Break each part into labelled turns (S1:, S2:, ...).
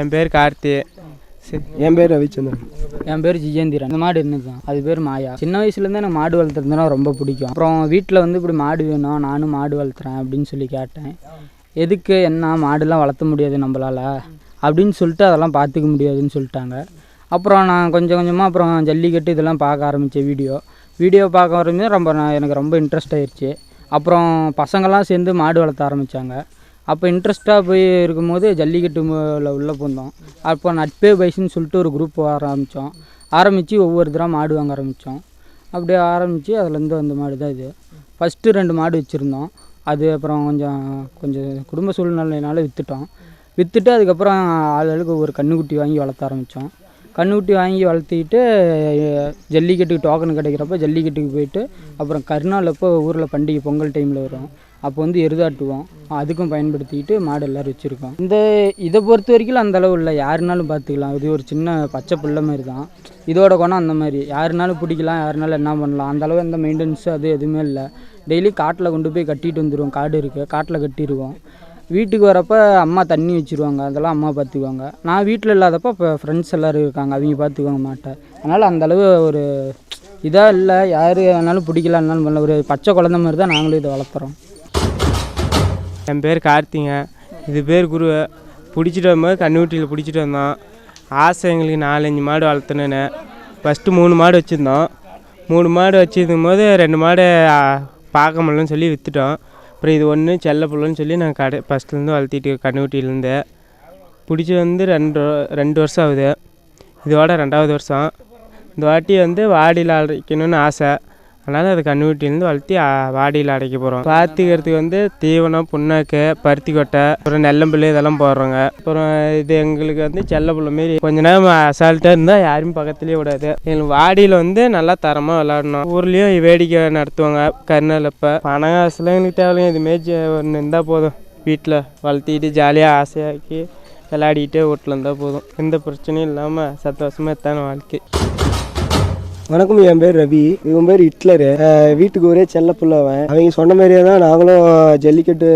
S1: என் பேர் கார்த்தி.
S2: என் பேர் ரவிச்சந்திரன்.
S3: என் பேர் ஜிஜேந்திரன். அந்த மாடு என்னதுதான் அது பேர் மாயா. சின்ன வயசுலேருந்து எனக்கு மாடு வளர்த்துறதுனா ரொம்ப பிடிக்கும். அப்புறம் வீட்டில் வந்து இப்படி மாடு வேணும் நானும் மாடு வளர்த்துறேன் அப்படின்னு சொல்லி கேட்டேன். எதுக்கு என்ன மாடுலாம் வளர்த்த முடியாது நம்மளால்? அப்படின்னு சொல்லிட்டு அதெல்லாம் பார்த்துக்க முடியாதுன்னு சொல்லிட்டாங்க. அப்புறம் நான் கொஞ்சம் கொஞ்சமாக அப்புறம் ஜல்லிக்கட்டு இதெல்லாம் பார்க்க ஆரம்பித்தேன் வீடியோ. வீடியோ பார்க்க ஆரம்பிச்சு ரொம்ப நான் எனக்கு ரொம்ப இன்ட்ரெஸ்ட் ஆயிடுச்சு அப்புறம் பசங்கள்லாம் சேர்ந்து மாடு வளர்த்த ஆரம்பித்தாங்க அப்போ இன்ட்ரெஸ்ட்டாக போய் இருக்கும்போது ஜல்லிக்கட்டு உள்ளே போந்தோம். அப்போ நட்பே பைசுன்னு சொல்லிட்டு ஒரு குரூப் ஆரம்பித்தோம் ஆரம்பித்து ஒவ்வொரு தடவை மாடு வாங்க ஆரம்பித்தோம் அப்படியே ஆரம்பித்து அதுலேருந்து வந்த மாடு தான் இது. ஃபஸ்ட்டு ரெண்டு மாடு வச்சுருந்தோம். அது அப்புறம் கொஞ்சம் கொஞ்சம் குடும்ப சூழ்நிலையினால விற்றுட்டோம் விற்றுட்டு அதுக்கப்புறம் ஆளுகளுக்கு ஒரு கன்றுக்குட்டி வாங்கி வளர்த்த ஆரம்பித்தோம் கன்றுக்குட்டி வாங்கி வளர்த்திக்கிட்டு ஜல்லிக்கட்டுக்கு டோக்கன் கிடைக்கிறப்ப ஜல்லிக்கட்டுக்கு போயிட்டு அப்புறம் கருநாள் அப்போ ஊரில் பண்டிகை பொங்கல் டைமில் வரும் அப்போ வந்து எருதாட்டுவோம். அதுக்கும் பயன்படுத்திக்கிட்டு மாடு எல்லோரும் வச்சுருக்கோம். இந்த இதை பொறுத்த வரைக்கும் அந்த அளவு இல்லை. யாருனாலும் பார்த்துக்கலாம். இது ஒரு சின்ன பச்சை பிள்ளை மாதிரி தான் இதோட குணம் அந்த மாதிரி. யாருனாலும் பிடிக்கலாம் யாருனாலும் என்ன பண்ணலாம். அந்த அளவு எந்த மெயின்டெனன்ஸு அது எதுவுமே இல்லை. டெய்லி காட்டில் கொண்டு போய் கட்டிட்டு வந்துடுவோம் காடு இருக்குது காட்டில் கட்டிடுவோம் வீட்டுக்கு வரப்போ அம்மா தண்ணி வச்சுருவாங்க அதெல்லாம் அம்மா பார்த்துக்குவாங்க நான் வீட்டில் இல்லாதப்போ இப்போ ஃப்ரெண்ட்ஸ் எல்லோரும் இருக்காங்க அவங்க பார்த்துக்குவாங்க மாட்டேன். அதனால் அந்தளவு ஒரு இதாக இல்லை யார் வேணாலும் பிடிக்கலான்னாலும் பண்ணல ஒரு பச்சை குழந்த மாதிரி தான் நாங்களும் இதை வளர்த்துறோம்.
S1: என் பேர் கார்த்திங்க. இது பேர் குரு. பிடிச்சிட்டு வரும்போது கண்ணுக்குட்டியில் பிடிச்சிட்டு வந்தோம் ஆசை எங்களுக்கு நாலஞ்சு மாடு வளர்த்தணுன்னு. ஃபஸ்ட்டு மூணு மாடு வச்சுருந்தோம். மூணு மாடு வச்சுருக்கும் போது ரெண்டு மாடு பார்க்க முடியலன்னு சொல்லி விற்றுட்டோம் அப்புறம் இது ஒன்று செல்ல புள்ளன்னு சொல்லி நான் கடை ஃபஸ்ட்லேருந்து வளர்த்திட்டு கண்ணுக்குட்டியிலேருந்து பிடிச்சி வந்து ரெண்டு ரெண்டு வருஷம் ஆகுது. இதோட ரெண்டாவது வருஷம். இந்த வாட்டி வந்து வாடியில் அடைக்கணும்னு ஆசை. அதனால் அது கண்ணுக்குட்டிலேருந்து வளர்த்தி வாடியில் அடைக்க போகிறோம் பார்த்துக்கிறதுக்கு வந்து தீவனம் புண்ணாக்கு பருத்தி கொட்டை அப்புறம் நெல்லம்பிள்ளை இதெல்லாம் போடுறோங்க. அப்புறம் இது எங்களுக்கு வந்து செல்ல பிள்ளை மாரி கொஞ்ச நேரம் அசால்ட்டாக இருந்தால் யாரும் பக்கத்துலேயே விடாது. எங்களுக்கு வாடியில் வந்து நல்லா தரமாக விளாடணும் ஊர்லேயும் வேடிக்கை நடத்துவாங்க. கருநாள் இப்போ பணம் காசுலாம் எங்களுக்கு தேவையில்லைங்க. இதுமாரி ஒன்று இருந்தால் போதும். வீட்டில் வளர்த்திட்டு ஜாலியாக ஆசையாக்கி விளையாடிக்கிட்டே வீட்டில் இருந்தால் போதும். எந்த பிரச்சனையும் இல்லாமல் சந்தோஷமாக எத்தான வாழ்க்கை.
S2: வணக்கம் என் பேர் ரவி. இவன் பேர் ஹிட்லரு. வீட்டுக்கு ஒரே செல்ல புள்ளவன். அவங்க சொன்ன மாதிரியே தான் நாங்களும் ஜல்லிக்கட்டு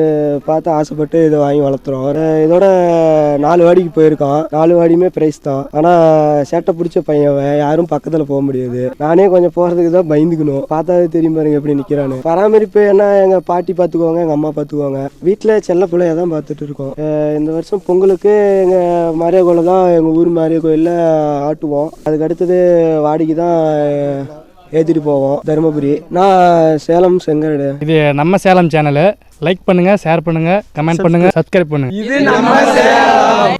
S2: பார்த்து ஆசைப்பட்டு இதை வாங்கி வளர்த்துறோம். இதோட நாலு வாடிக்கு போயிருக்கான். நாலு வாடியுமே ப்ரைஸ் தான். ஆனால் சேட்டை பிடிச்ச பையன் அவன். யாரும் பக்கத்தில் போக முடியாது. நானே கொஞ்சம் போகிறதுக்கு தான் பயந்துக்கணும். பார்த்தாவே தெரியும் பாருங்க எப்படி நிற்கிறான்னு பராமரிப்பு என்ன எங்கள் பாட்டி பார்த்துக்குவாங்க எங்கள் அம்மா பார்த்துக்குவாங்க. வீட்டில் செல்ல பிள்ளைய தான் பார்த்துட்டு இருக்கோம். இந்த வருஷம் பொங்கலுக்கு எங்கள் மாரியா கோயில தான் எங்கள் ஊர் மாரியா கோயிலில் ஆட்டுவோம். அதுக்கு அடுத்தது வாடிக்கு தான் ஏற்றிட்டு போவோம். தருமபுரி. நான் சேலம் செங்கரடு
S4: இது நம்ம சேலம் சேனலு லைக் பண்ணுங்க ஷேர் பண்ணுங்க கமெண்ட் பண்ணுங்க சப்ஸ்கிரைப் பண்ணுங்க.
S1: இது நம்ம சேலம்.